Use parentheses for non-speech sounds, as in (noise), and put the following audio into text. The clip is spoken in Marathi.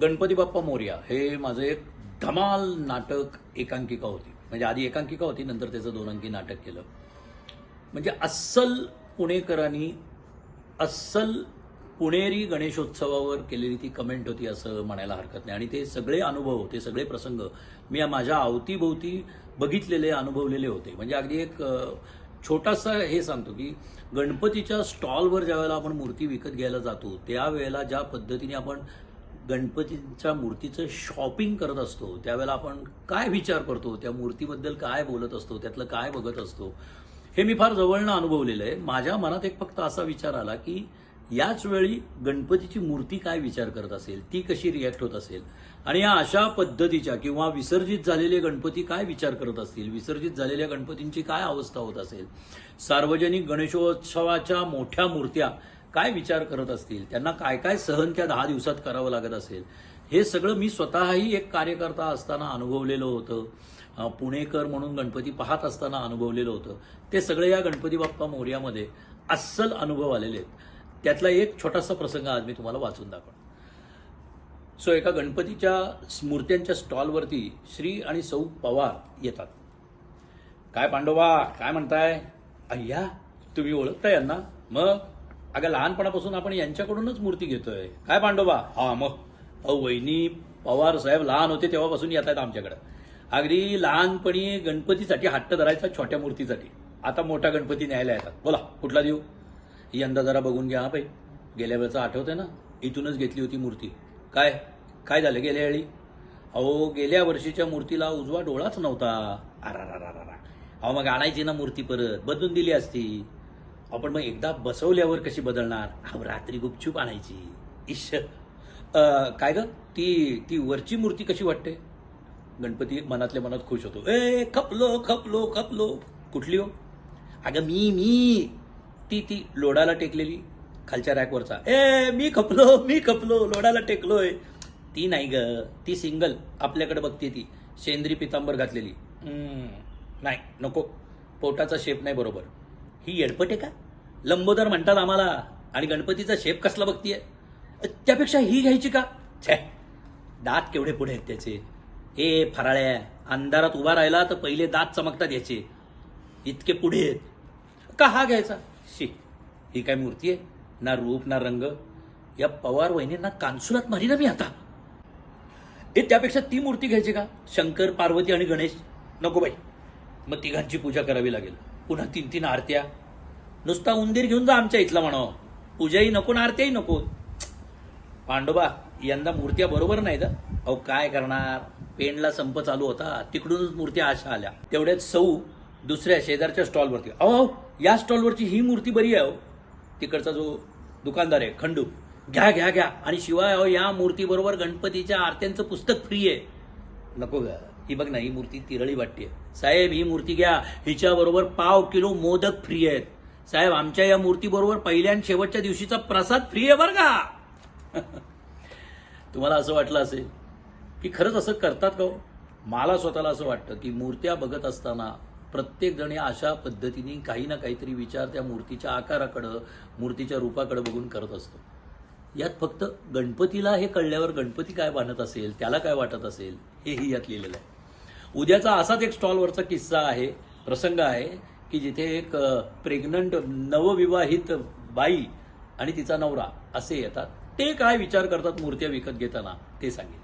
गणपती बाप्पा मोर्या हे माझं एक धमाल नाटक एकांकिका होती. म्हणजे आधी एकांकिका होती नंतर त्याचं दोन अंकी नाटक केलं. म्हणजे अस्सल पुणेकरांनी अस्सल पुणेरी गणेशोत्सवावर केलेली ती कमेंट होती असं म्हणायला हरकत नाही. आणि ते सगळे अनुभव ते सगळे प्रसंग मी माझ्या अवतीभोवती बघितलेले अनुभवलेले होते. म्हणजे अगदी एक छोटासा हे सांगतो की गणपतीच्या स्टॉलवर ज्या वेळेला आपण मूर्ती विकत घ्यायला जातो त्यावेळेला ज्या पद्धतीने आपण गणपतीच्या मूर्तीचं शॉपिंग करत असतो त्यावेळेला आपण काय विचार करतो त्या मूर्तीबद्दल काय बोलत असतो त्यातलं काय बघत असतो हे मी फार जवळनं अनुभवलेलं आहे. माझ्या मनात एक फक्त असा विचार आला की याच वेळी गणपतीची मूर्ती काय विचार करत असेल ती कशी रिॲक्ट होत असेल? आणि या अशा पद्धतीच्या किंवा विसर्जित झालेले गणपती काय विचार करत असतील विसर्जित झालेल्या गणपतींची काय अवस्था होत असेल? सार्वजनिक गणेशोत्सवाच्या मोठ्या मूर्त्या काय विचार करत असतील? त्यांना काय काय सहन त्या दहा दिवसात करावं लागत असेल? हे सगळं मी स्वतःही एक कार्यकर्ता असताना अनुभवलेलं होतं. पुणेकर म्हणून गणपती पाहत असताना अनुभवलेलं होतं. ते सगळे या गणपती बाप्पा मोर्यामध्ये अस्सल अनुभव आलेले आहेत. त्यातला एक छोटासा प्रसंग आज मी तुम्हाला वाचून दाखवतो सो एका गणपतीच्या मूर्त्यांच्या स्टॉलवरती श्री आणि सौ पवार येतात. काय पांडोबा काय म्हणताय? अय्या तुम्ही ओळखताय यांना. मग? अगं लहानपणापासून आपण यांच्याकडूनच मूर्ती घेतोय. काय पांडोबा? हा मग. अहो वहिनी पवार साहेब लहान होते तेव्हापासून येत आहेत आमच्याकडे. अगदी लहानपणी गणपतीसाठी हट्ट धरायचा छोट्या मूर्तीसाठी. आता मोठा गणपती न्यायला येतात. बोला कुठला देऊ? यंदा जरा बघून घ्या हा बाई. गेल्या वेळेचं आठवतंय ना? इथूनच घेतली होती मूर्ती. काय? काय झालं गेल्या वेळी? अहो गेल्या वर्षीच्या मूर्तीला उजवा डोळाच नव्हता. अरा अहो मग आणायची ना मूर्ती परत? बदलून दिली असती. आपण मग एकदा बसवल्यावर कशी बदलणार? अहो रात्री गुपचूप आणायची. इश. काय ग? ती ती वरची मूर्ती कशी वाटते? गणपती मनातल्या मनात खुश होतो. ए खपलो खपलो खपलो. कुठली हो? अगं मी मी. ती ती लोडाला टेकलेली खालच्या रॅकवरचा. ए मी खपलो मी खपलो लोडाला टेकलोय. ती नाही ग. ती सिंगल. आपल्याकडे बघते ती. शेंद्री पितांबर घातलेली. नाही नको. पोटाचा शेप नाही बरोबर. ही येडपट आहे का? लंबोदर म्हणतात आम्हाला. आणि गणपतीचा शेप कसला बघतीये? त्यापेक्षा ही घ्यायची का? छे दात केवढे पुढे आहेत त्याचे. ए फराळ्या अंधारात उभा राहिला तर पहिले दात चमकतात याचे. इतके पुढे आहेत. का हा घ्यायचा? शी ही काय मूर्ती आहे? ना रूप ना रंग. या पवार वहिनींना कानसुरात मारी ना मी आता. ए त्यापेक्षा ती मूर्ती घ्यायची का? शंकर पार्वती आणि गणेश. नको बाई. मग तिघांची पूजा करावी लागेल. पुन्हा तीन तीन आरत्या. नुसता उंदीर घेऊन जा आमच्या इथला म्हणावं. पूजाही नको ना आरत्याही नको. पांडोबा यंदा मूर्त्या बरोबर नाही का अहो काय करणार? पेनला संप चालू होता. तिकडूनच मूर्त्या अशा आल्या. तेवढ्यात सौ दुसऱ्या शेजारच्या स्टॉलवरती अहो या स्टॉलवरची ही मूर्ती बरी आहे अहो. तिकडचा जो दुकानदार आहे खंडू. घ्या घ्या घ्या. आणि शिवाय अहो या मूर्ती बरोबर गणपतीच्या आरत्यांचं पुस्तक फ्री आहे. नको ग. ही बघ ना ही मूर्ती तिरळी वाटते. साहेब ही मूर्ती घ्या. हिच्या बरोबर पाव किलो मोदक फ्री आहेत. साहेब आमच्या या मूर्तीबरोबर पहिल्या आणि शेवटच्या दिवशीचा प्रसाद फ्री आहे बरं का? (laughs) तुम्हाला असं वाटलं असेल की खरंच असं करतात का हो? मला स्वतःला असं वाटतं की मूर्त्या बघत असताना प्रत्येकजण या अशा पद्धतीने काही ना काहीतरी विचार त्या मूर्तीच्या आकाराकडं मूर्तीच्या रूपाकडं बघून करत असतो. यात फक्त गणपतीला हे कळल्यावर गणपती काय बांधत असेल त्याला काय वाटत असेल हेही यात लिहिलेलं आहे. उद्याचा असाच एक स्टॉलवरचा किस्सा आहे प्रसंग आहे. की जिथे एक प्रेग्नंट नवविवाहित बाई आणि तिचा नवरा असे येतात ते काय विचार करतात मूर्त्या विकत घेताना? ते सांगेल